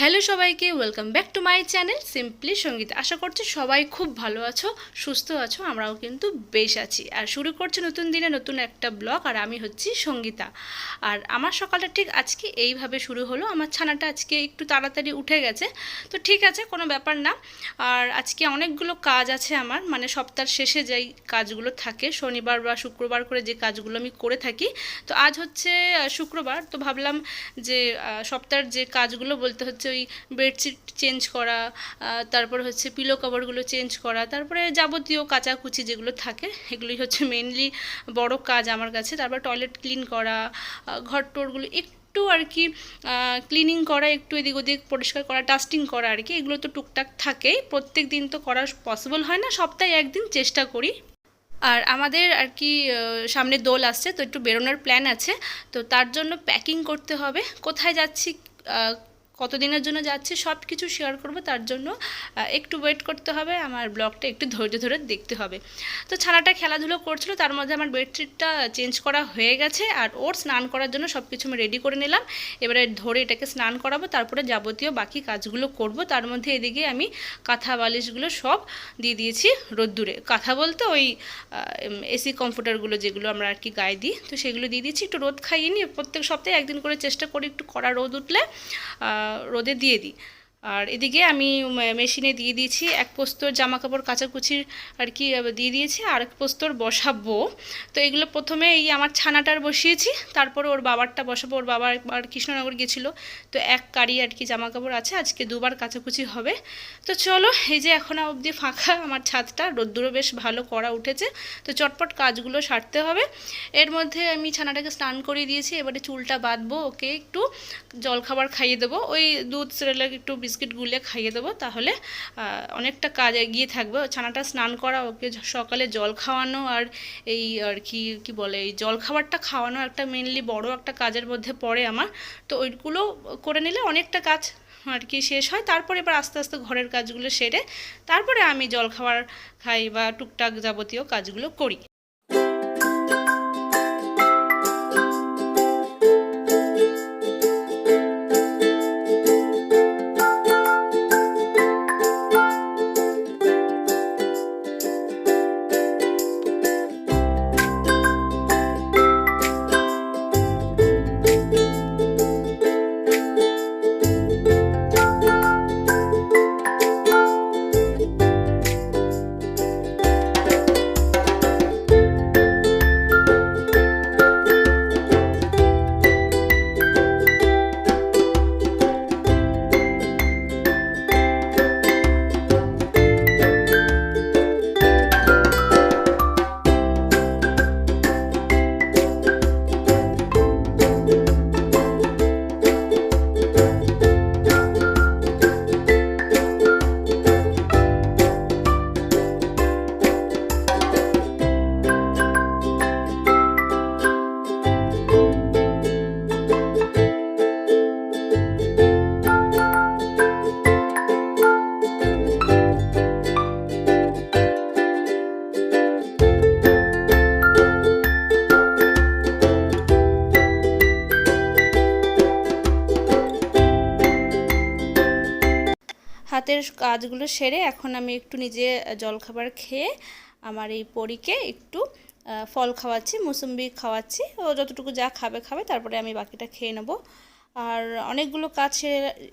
Hello সবাইকে welcome back to my channel simply Sangeet আশা করছি সবাই খুব ভালো আছো, সুস্থ আছো, আমরাও কিন্তু বেশ আছি। আর শুরু করছে নতুন দিনে নতুন একটা ব্লগ আর আমি হচ্ছি সঙ্গীতা। আর আমার সকালটা ঠিক আজকে এইভাবে শুরু হলো, আমার ছানাটা আজকে একটু তাড়াতাড়ি উঠে গেছে, তো ঠিক আছে, কোনো ব্যাপার না। আর আজকে অনেকগুলো কাজ আছে আমার মানে সপ্তাহের শেষে যেই কাজগুলো থাকে, শনিবার বা শুক্রবার করে যে কাজগুলো আমি করে থাকি, তো আজ হচ্ছে শুক্রবার, তো ভাবলাম যে সপ্তাহের যে কাজগুলো বলতে হচ্ছে ওই বেডশিট চেঞ্জ করা তারপর হচ্ছে পিলো কভারগুলো চেঞ্জ করা, তারপরে যাবতীয় কাচাকুচি যেগুলো থাকে, এগুলোই হচ্ছে মেনলি বড় কাজ আমার কাছে। তারপর টয়লেট ক্লিন করা ঘর টোরগুলো একটু আর কি ক্লিনিং করা, একটু এদিক ওদিক পরিষ্কার করা ডাস্টিং করা আর কি, এগুলো তো টুকটাক থাকেই। প্রত্যেক দিন তো করা পসিবল হয় না, সপ্তাহে একদিন চেষ্টা করি। আর আমাদের আর কি সামনে দোল আসছে, তো একটু বেরোনোর প্ল্যান আছে। তো তার জন্য প্যাকিং করতে হবে। কোথায় যাচ্ছি কতদিনের জন্য যাচ্ছি সব কিছু শেয়ার করব, তার জন্য একটু ওয়েট করতে হবে, আমার ব্লগটা একটু ধৈর্য ধরে দেখতে হবে। তো ছানাটা খেলাধুলো করছিল, তার মধ্যে আমার বেডশিটটা চেঞ্জ করা হয়ে গেছে, আর ওর স্নান করার জন্য সব কিছু আমি রেডি করে নিলাম। এবারে ধরে এটাকে স্নান করাবো, তারপরে যাবতীয় বাকি কাজগুলো করব, তার মধ্যে এদিকে আমি কাঁথা বালিশগুলো সব দিয়ে দিয়েছি রোদ্দুরে। কাঁথা বলতে ওই এসি কমফোর্টারগুলো যেগুলো আমরা আর কি গায়ে দিই, তো সেগুলো দিয়ে দিয়েছি, একটু রোদ খাইয়ে নিই প্রত্যেক সপ্তাহে একদিন করে চেষ্টা করি একটু কড়া রোদ উঠলে। রোদে দিয়ে দিই। আর এদিকে আমি মেশিনে দিয়ে দিয়েছি। এক পোস্তর জামা কাপড় কাচাকুচির আর কি দিয়ে দিয়েছি। আর এক পোস্তর বসাবো। তো এগুলো প্রথমে এই আমার ছানাটার বসিয়েছি। তারপরে ওর বাবারটা বসাবো। ওর বাবা একবার কৃষ্ণনগর গেছিল। তো এক কারি আর কি জামা কাপড় আছে। আজকে দুবার কাচাকুচি হবে। তো চলো, এই যে এখন অবধি ফাঁকা আমার ছাদটা। রোদ্দুরও বেশ ভালো করা উঠেছে। তো চটপট কাজগুলো সারতে হবে। এর মধ্যে আমি ছানাটাকে স্নান করিয়ে দিয়েছি। এবারে চুলটা বাঁধবো। ওকে একটু জলখাবার খাইয়ে দেবো। ওই দুধ সেরেলাক একটু বিস্কিট গুলে খাইয়ে দেবো, তাহলে অনেকটা কাজ এগিয়ে থাকবে। ছানাটা স্নান করা, ওকে সকালে জল খাওয়ানো আর এই আর কি কি বলে, এই জল খাবারটা খাওয়ানো একটা মেনলি বড় একটা কাজের মধ্যে পড়ে আমার। তো ওইগুলো করে নিলে অনেকটা কাজ আর কি শেষ হয়। তারপরে এবার আস্তে আস্তে ঘরের কাজগুলো সেরে, তারপরে আমি জল খাবার খাই বা টুকটাক যাবতীয় কাজগুলো করি। হাতের কাজগুলো সেরে এখন আমি একটু নিজে জলখাবার খেয়ে আমার এই পরীকে একটু ফল খাওয়াচ্ছি, মুসম্বি খাওয়াচ্ছি। ও যতটুকু যা খাবে খাবে, তারপরে আমি বাকিটা খেয়ে নেব। আর অনেকগুলো কাজ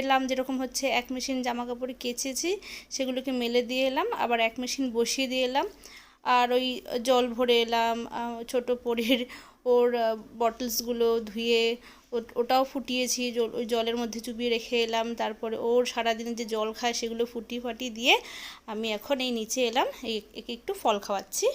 এলাম, যেরকম হচ্ছে এক মেশিন জামা কাপড় কেচেছি, সেগুলোকে মেলে দিয়ে এলাম, আবার এক মেশিন বসিয়ে দিয়ে এলাম। আর ওই জল ভরে এলাম ছোট পরির ওর বটলসগুলো ধুয়ে ওটাও ফুটিয়েছি ওই জলের মধ্যে চুবিয়ে রেখে এলাম। তারপরে ওর সারাদিনে যে জল খায় সেগুলো ফুটিয়ে ফাটিয়ে দিয়ে আমি এখন এই নিচে এলাম। এই, একে একটু ফল খাওয়াচ্ছি।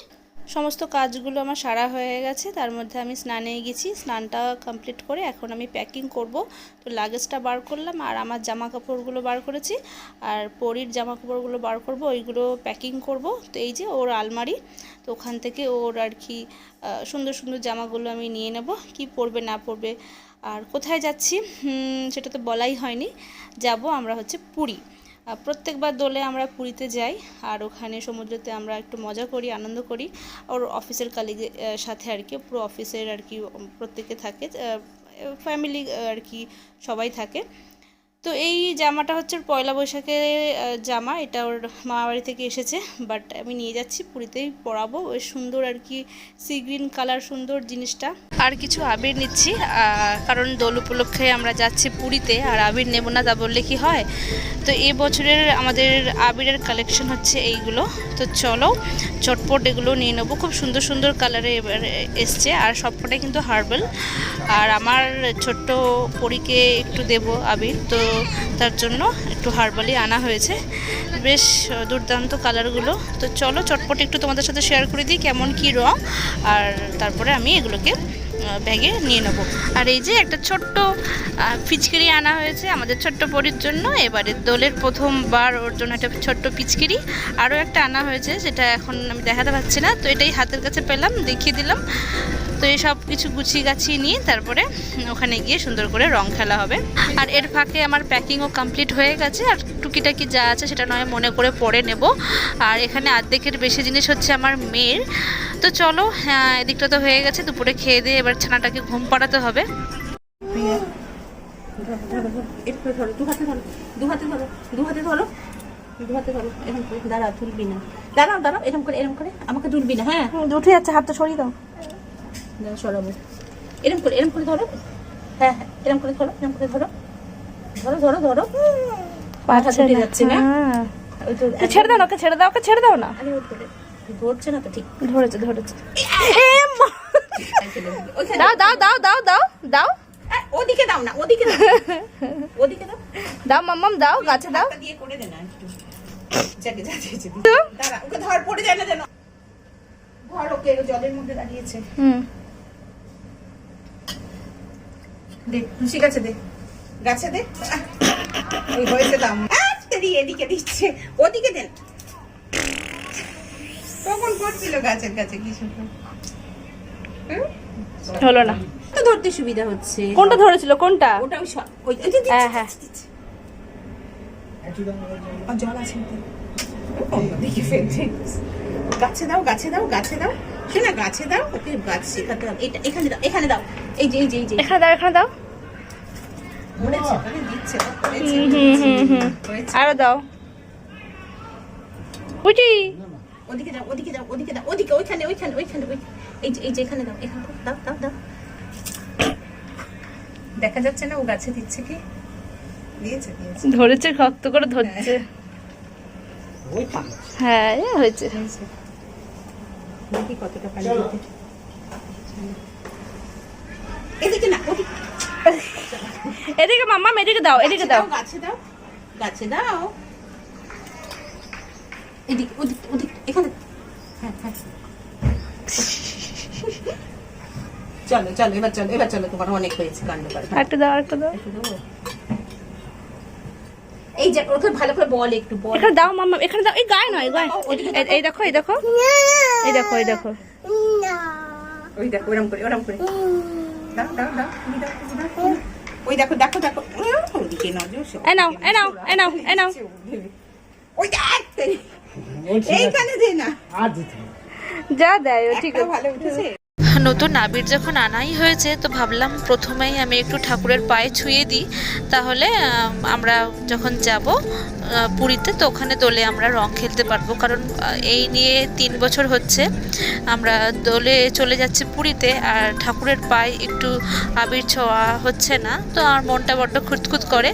সমস্ত কাজগুলো আমার সারা হয়ে গেছে, তার মধ্যে আমি স্নানে গেছি, স্নানটা কমপ্লিট করে এখন আমি প্যাকিং করব। তো লাগেজটা বার করলাম আর আমার জামা কাপড়গুলো বার করেছি আর পরির জামা কাপড়গুলো বার করব, ওইগুলো প্যাকিং করব। তো এই যে ওর আলমারি, তো ওখান থেকে ওর আর কি সুন্দর সুন্দর জামাগুলো আমি নিয়ে নেব, কি পরবে না পরবে। আর কোথায় যাচ্ছি? সেটা তো বলাই হয়নি। যাব আমরা হচ্ছে পুরী। প্রত্যেকবার দোলে আমরা পুরীতে যাই আর ওখানে সমুদ্রতে আমরা একটু মজা করি, আনন্দ করি। ওর অফিসের কালিগের সাথে আর কি, পুরো অফিসের আর কি প্রত্যেকে থাকে। ফ্যামিলি আর কি, সবাই থাকে। তো এই জামাটা হচ্ছে পয়লা বৈশাখে জামা। এটা ওর মামা বাড়ি থেকে এসেছে বাট আমি নিয়ে যাচ্ছি, পুরীতেই পরাবো। ওই সুন্দর আর কি সি গ্রিন কালার সুন্দর জিনিসটা। আর কিছু আবির নিচ্ছি কারণ দোল উপলক্ষে আমরা যাচ্ছি পুরীতে, আর আবির নেব না তা বললে কি হয়? তো এই বছরের আমাদের আবিরের কালেকশন হচ্ছে এইগুলো। তো চলো, চটপট এগুলো নিয়ে নেব। খুব সুন্দর সুন্দর কালারে এবার এসছে, আর সবকটাই কিন্তু হার্বাল। আর আমার ছোট্ট পরীকে একটু দেব আবির, তো তার জন্য একটু হার্বালই আনা হয়েছে। বেশ দুর্দান্ত কালারগুলো তো চলো, চটপট একটু তোমাদের সাথে শেয়ার করে দিই কেমন কি রং, আর তারপরে আমি এগুলোকে ব্যাগে নিয়ে নেব। আর এই যে একটা ছোট্ট পিচকিরি আনা হয়েছে আমাদের ছোট্ট পরির জন্য। এবারে দোলের প্রথমবার ওর জন্য একটা ছোট্ট পিচকিরি আরও একটা আনা হয়েছে, সেটা এখন আমি দেখাতে পাচ্ছি না। তো এটাই হাতের কাছে পেলাম, দেখিয়ে দিলাম। তো এই সব কিছু গুছিয়ে গাছিয়ে নিয়ে তারপরে ওখানে গিয়ে সুন্দর করে রং খেলা হবে। আর এর ফাঁকে আমার প্যাকিংও কমপ্লিট হয়ে গেছে আর টুকিটাকি যা আছে সেটা নয় মনে করে পরে নেব। আর এখানে অর্ধেকের বেশি জিনিস হচ্ছে আমার মেয়ের। তো চলো হ্যাঁ এদিকটা তো হয়ে গেছে দুপুরে খেয়ে দিয়ে এবার ছানাটাকে ঘুম পাড়াতে হবে। দু হাতে ধরো দু হাতে ধরো দু হাতে ধরো দু হাতে ধরো এরকম করে দাঁড়া তুলবি না। দাঁড়াও দাঁড়াও এরকম করে এরকম করে আমাকে তুলবি না হ্যাঁ? উঠে যাচ্ছে হাতটা সরিয়ে দাও। সরাবো। এরকম করে এরকম করে ধরো। হ্যাঁ হ্যাঁ এরকম করে ধরো এরকম করে ধরো। ধরো ধরো ধরো। পারছে তুলে না যাচ্ছে না? হ্যাঁ। ছেড়ে দাও না ওকে ছেড়ে দাও ওকে ছেড়ে দাও না। ধরছে না তো ঠিক। ধরেছে ধরেছে। দাও দাও দাও দাও দাও দাও। ওদিকে দাও না ওদিকে দাও। ওদিকে দাও। দাও মাম্মাম দাও গাছে দাও। দিয়ে করে দে না একটু। যাকে যা দাঁড়া ওকে ধর পড়ে যায় না যেন। ধর ওকে জলের মধ্যে দাঁড়িয়েছে। হুম। দে খুশি গাছে দে। গাছে দে। ওই হয়েছে দাম। এদিকে এদিকে দিচ্ছে। ওদিকে দেন। তখন করছিল গাছের কাছে কিছু হলো না। তো ধরতে সুবিধা হচ্ছে। কোনটা ধরেছিল? কোনটা? ওটা ওই হ্যাঁ, হ্যাঁ। জল আছে দেখি ফেলছে। গাছে দাও গাছে দাও গাছে দাও। শোনা গাছে দাও ওকে গাছ শেখাতে হবে এটা এখানে দাও এখানে দাও এই যে এই যে এই যে। এখানে দাও এখানে দাও। দিচ্ছে। আরও দাও। বুঝি ওদিকে ওদিকে দাও ওদিকে দাও ওদিকে ওইখানে ওইখানে ওইখানে ওই এই যে এই যে এখানে দাও এখানে দাও দাও দাও দাও। দেখা যাচ্ছে না ও গাছে দিচ্ছে কি? দিয়েছে দিয়েছে। ধরেছে শক্ত করে ধরছে। হ্যাঁ। হয়েছে। হয়েছে। দেখি কতটা দিতে এদিকে না ওদিকে। এদিকে মাম্মাম এদিকে দাও এদিকে দাও। গাছে দাও গাছে দাও। এদিকে ওদিকে ওদিকে এখানে। হ্যাঁ হ্যাঁ। চলো চলো এবার চলো এবার চলো তোমার অনেক হয়েছে কাণ্ড করে। একটা দাও। একটা দাও? এই যে ওকে ভালো করে বল একটু বল। এখানে দাও মাম্মা এখানে দাও। এই গায়ে নয় গায়ে। এই- দেখো। এই দেখো এই দেখো। এই দেখো ওই দেখো ওরম করে ওরম করে। দাও দাও দাও তুমি দাও তুমি দাও ওই দেখো দেখো দেখো। ওদিকে নজর নাও নাও নাও নাও। ওই দেখ এইখানে দে না। যা দেয় ও ঠিক আছে। ভালো উঠেছে। নতুন আবির যখন আনাই হয়েছে, তো ভাবলাম প্রথমেই আমি একটু ঠাকুরের পায়ে ছুঁয়ে দিই। তাহলে আমরা যখন যাব পুরীতে, তো ওখানে দোলে আমরা রং খেলতে পারব। কারণ এই নিয়ে তিন বছর হচ্ছে, আমরা দোলে চলে যাচ্ছি পুরীতে, আর ঠাকুরের পায়ে একটু আবির ছোঁয়া হচ্ছে না। তো আমার মনটা বড্ড খুঁতখুত করে।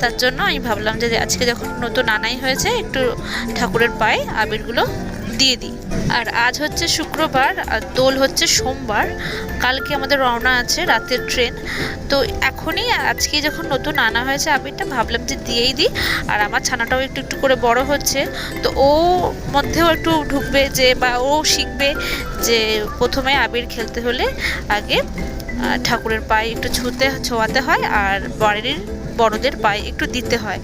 তার জন্য আমি ভাবলাম যে, আজকে যখন নতুন আনাই হয়েছে, একটু ঠাকুরের পায়ে আবিরগুলো দিয়ে দিই। আর আজ হচ্ছে শুক্রবার, আর দোল হচ্ছে সোমবার। কালকে আমাদের রওনা আছে রাতের ট্রেন। তো এখনই আজকে যখন নতুন আনা হয়েছে আবিরটা ভাবলাম যে দিয়েই দিই। আর আমার ছানাটাও একটু একটু করে বড় হচ্ছে। তো ও মধ্যেও একটু ঢুকবে যে, বা ও শিখবে যে প্রথমে আবির খেলতে হলে আগে ঠাকুরের পায়ে একটু ছুঁতে, ছোঁয়াতে হয়। আর বাড়ির বড়দের পায়ে একটু দিতে হয়।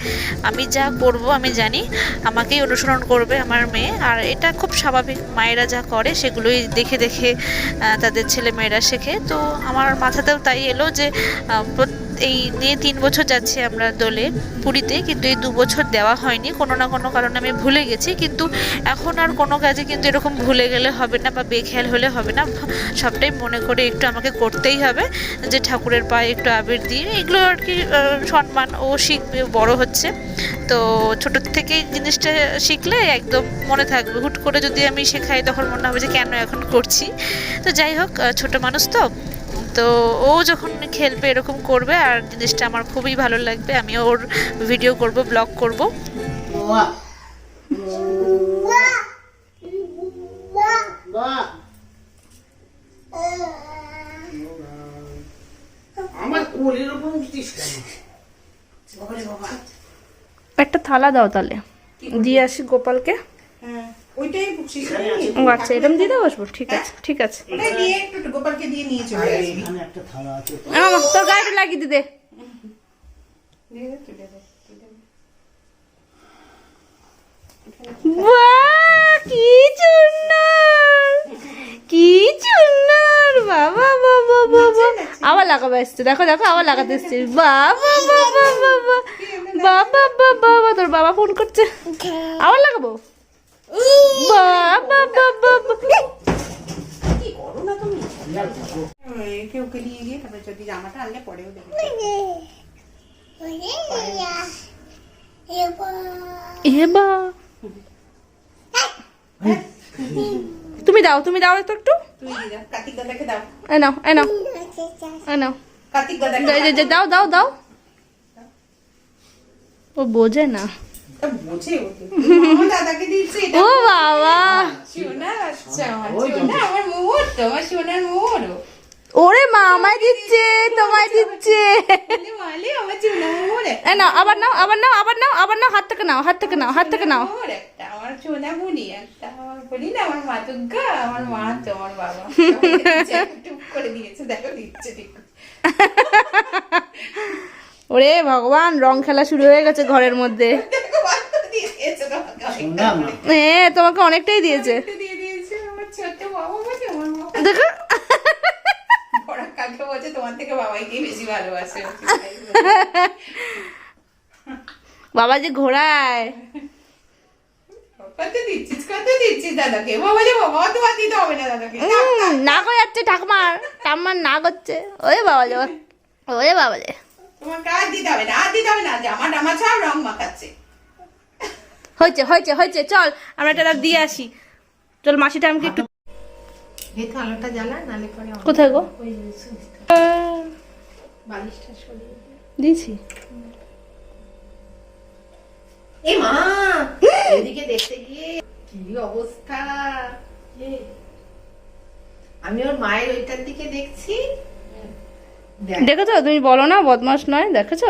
আমি যা করব, আমি জানি। আমাকেই অনুসরণ করবে আমার মেয়ে। আর এটা খুব স্বাভাবিক। মায়েরা যা করে, সেগুলোই দেখে দেখে তাদের ছেলে মেয়েরা শেখে। তো আমার মাথাতেও তাই এলো যে এই নিয়ে তিন বছর যাচ্ছে আমরা দোলে, পুরীতে, কিন্তু এই দু বছর দেওয়া হয়নি। কোনো না কোনো কারণে আমি ভুলে গেছি, কিন্তু এখন আর কোনো কাজে কিন্তু এরকম ভুলে গেলে হবে না বা বেখেয়াল হলে হবে না। সবটাই মনে করে একটু আমাকে করতেই হবে, যে ঠাকুরের পায়ে একটু আবির দিয়ে। এগুলো আর কি সম্মান ও শিখবে, বড় হচ্ছে। তো ছোট থেকেই জিনিসটা শিখলে একদম মনে থাকবে। হুট করে যদি আমি শেখাই, তখন মনে হবে যে কেন এখন করছি। তো যাই হোক ছোট মানুষ তো। তো ও যখন খেলবে এরকম করবে আর জিনিসটা আমার খুবই ভালো লাগবে আমি ওর ভিডিও করব ব্লগ করব। একটা থালা দাও তাহলে। দিয়ে আসি গোপালকে। হ্যাঁ। ওইটাই ও আচ্ছা এরকম দিয়ে দাও বসবো? ঠিক আছে ঠিক আছে। ওটাই দিয়ে একটু একটু গোপালকে দিয়ে নিয়ে চলে আরে আসবি। এখানে একটা থালা আছে তো। এ মামা তোর গাড়িটা লাগিয়ে দিদে দিয়ে দে, তুলে দে, তুলে দে। বাহ কি সুন্দর কি সুন্দর বাবা বাবা বাবা আবার লাগাবে এসছে। দেখো দেখো আবার লাগাতে এসছে। বাবা বাবা বাবা বাবা বাবা বাবা তোর বাবা ফোন করছে। আবার লাগাবো? বাবা বাবা কি করো না তুমি? একে ওকে নিয়ে গিয়ে তারপরে যদি জামাটা আনলে পরেও দেবে এ তুমি দাও তুমি দাও তো একটু। দাও কার্তিক দাদাকে দাও। এ নাও এ নাও এ নাও। কার্তিক দাদাকে এই যে- যে দাও দাও দাও। ও বোঝে না। ও বাবা। ওরে মা আমায় দিচ্ছে তোমায় দিচ্ছে। নাও আবার নাও আবার নাও আবার নাও আবার নাও হাত থেকে নাও হাত থেকে নাও হাত থেকে নাও। আমার সোনা বুনি একটা আমার বলি না আমার মা দুর্গা আমার মা তো আমার বাবা। টুক করে দিয়েছে দেখো দিচ্ছে ঠিক ওরে ভগবান রং খেলা শুরু হয়ে গেছে ঘরের মধ্যে। দিয়েছে তোমাকে অনেকটাই দিয়েছে। অনেকটা দিয়ে দিয়েছে আমার ছোট বাবা বলে আমার মা দেখো। বড় কাকে বলছে তোমার থেকে বাবাইকেই বেশি ভালোবাসে। বাবা যে ঘোড়ায়। না করে যাচ্ছে ঠাকুমার। ঠাকুমার না করছে। ওরে বাবা যে ওরে বাবা যে। তোমার কাজ দিতে হবে না আর দিতে হবে না জামা টামা সব রং মাখাচ্ছে। হয়েছে হয়েছে হয়েছে চল আমরা এটা দিয়ে আসি। চল মাসিটা আমাকে একটু আলোটা জ্বালা নালে পরে কোথায় গো? বালিশটা সরিয়ে দিয়েছি। এ মা! এদিকে দেখতে গিয়ে কি অবস্থা? আমি ওর মায়ের ওইটার দিকে দেখছি। দেখ দেখেছ? তুমি বলো না বদমাস নয় দেখেছ?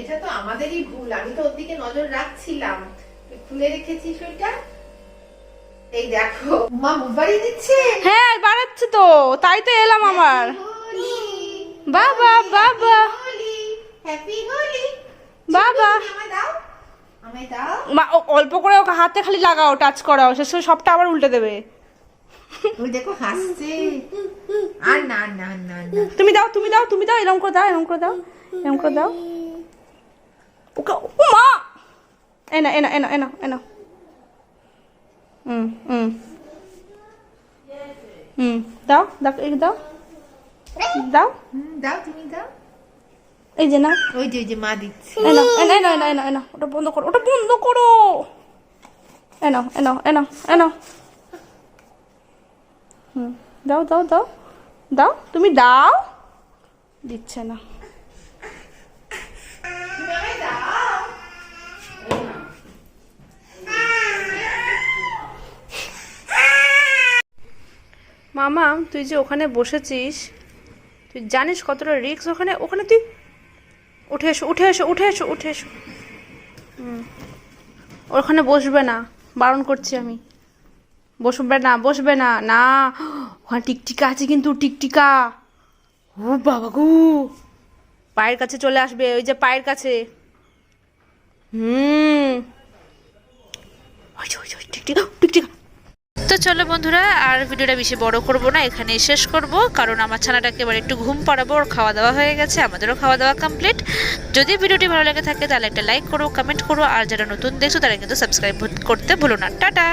এটা তো আমাদেরই ভুল। আমি তো ওর দিকে নজর রাখছিলাম। খুলে রেখেছিস ওইটা? এই দেখো। মা মুবারি দিচ্ছে? হ্যাঁ বাড়াচ্ছে তো। তাই তো এলাম আমার। বাবা বাবা। হ্যাপি হোলি বাবা। অল্প করে ওকে হাতে খালি লাগাও টাচ করাও। করে সবটা আবার উল্টে দেবে। ওই দেখো হাসছে আর না না না না তুমি দাও তুমি দাও তুমি দাও এরকম করে দাও এরকম করে দাও এরকম করে দাও ওকে ও মা এনা এনা এনা এনা এনা হুম হুম হুম দাও দাও এই দাও দাও দাও তুমি দাও এই যে না ওই যে ওই যে মা দিচ্ছে এনা এনা এনা এনা এনা এনা ওটা বন্ধ করো ওটা বন্ধ করো এনাও এনাও এনাও এনাও হুম, দাও দাও দাও দাও, তুমি দাও। দিচ্ছে না। মামা, তুই যে ওখানে বসেছিস, তুই জানিস কতটা রিক্স ওখানে? ওখানে তুই উঠে এসো উঠে এসো উঠে এসো উঠে এসো। ওখানে বসবে না, বারণ করছি আমি। বসবে না বসবে না। না, ওখানে টিকটিকা আছে কিন্তু টিকটিকা। ও বাবা গু। পায়ের কাছে চলে আসবে, ওই যে পায়ের কাছে। হুম। টিকটিকা টিকটিকা। তো চলো বন্ধুরা, আর ভিডিওটা বেশি বড় করব না এখানে শেষ করব। কারণ আমার ছানাটাকে এবার একটু ঘুম পাড়াবো, ওর খাওয়া দাওয়া হয়ে গেছে, আমাদেরও খাওয়া দাওয়া কমপ্লিট যদি ভিডিওটি ভালো লাগে থাকে, তাহলে একটা লাইক করো কমেন্ট করো, আর যারা নতুন দেখছ, তারা কিন্তু সাবস্ক্রাইব করতে ভুলো না। টাটা!